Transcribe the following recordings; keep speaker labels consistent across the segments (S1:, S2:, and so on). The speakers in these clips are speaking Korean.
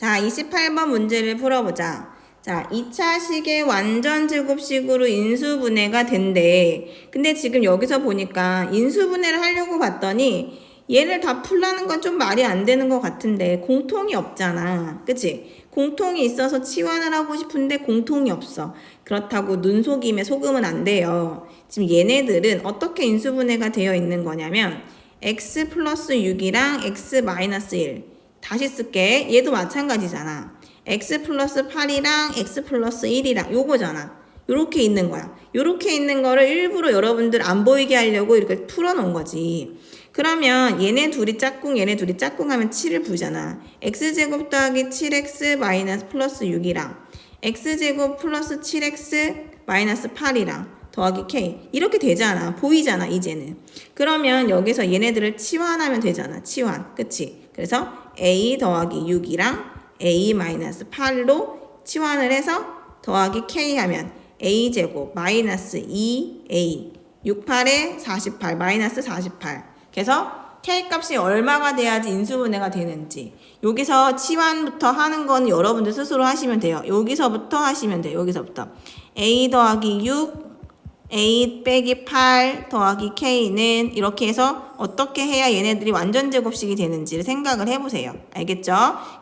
S1: 자, 28번 문제를 풀어보자. 자, 2차 식의 완전 제곱식으로 인수분해가 된대. 근데 지금 여기서 보니까 인수분해를 하려고 봤더니 얘를 다 풀라는 건 좀 말이 안 되는 것 같은데 공통이 없잖아. 그치? 공통이 있어서 치환을 하고 싶은데 공통이 없어. 그렇다고 눈 속임에 속으면 안 돼요. 지금 얘네들은 어떻게 인수분해가 되어 있는 거냐면 x 플러스 6이랑 x 마이너스 1 다시 쓸게. 얘도 마찬가지잖아. x 플러스 8이랑 x 플러스 1이랑 요거잖아. 요렇게 있는 거야. 요렇게 있는 거를 일부러 여러분들 안 보이게 하려고 이렇게 풀어놓은 거지. 그러면 얘네 둘이 짝꿍, 얘네 둘이 짝꿍 하면 7을 부잖아. x제곱 더하기 7x 마이너스 플러스 6이랑 x제곱 플러스 7x 마이너스 8이랑 더하기 k 이렇게 되잖아. 보이잖아, 이제는. 그러면 여기서 얘네들을 치환하면 되잖아. 치환. 그치? 그래서 a 더하기 6이랑 a 마이너스 8로 치환을 해서 더하기 k 하면 a 제곱 마이너스 2a 68에 48 마이너스 48 그래서 k 값이 얼마가 돼야지 인수분해가 되는지 여기서 치환부터 하는 건 여러분들 스스로 하시면 돼요 여기서부터 하시면 돼요 여기서부터 a 더하기 6 a 빼기 8 더하기 k는 이렇게 해서 어떻게 해야 얘네들이 완전 제곱식이 되는지를 생각을 해보세요. 알겠죠?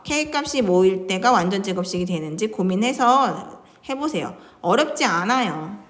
S1: k 값이 뭐일 때가 완전 제곱식이 되는지 고민해서 해보세요. 어렵지 않아요.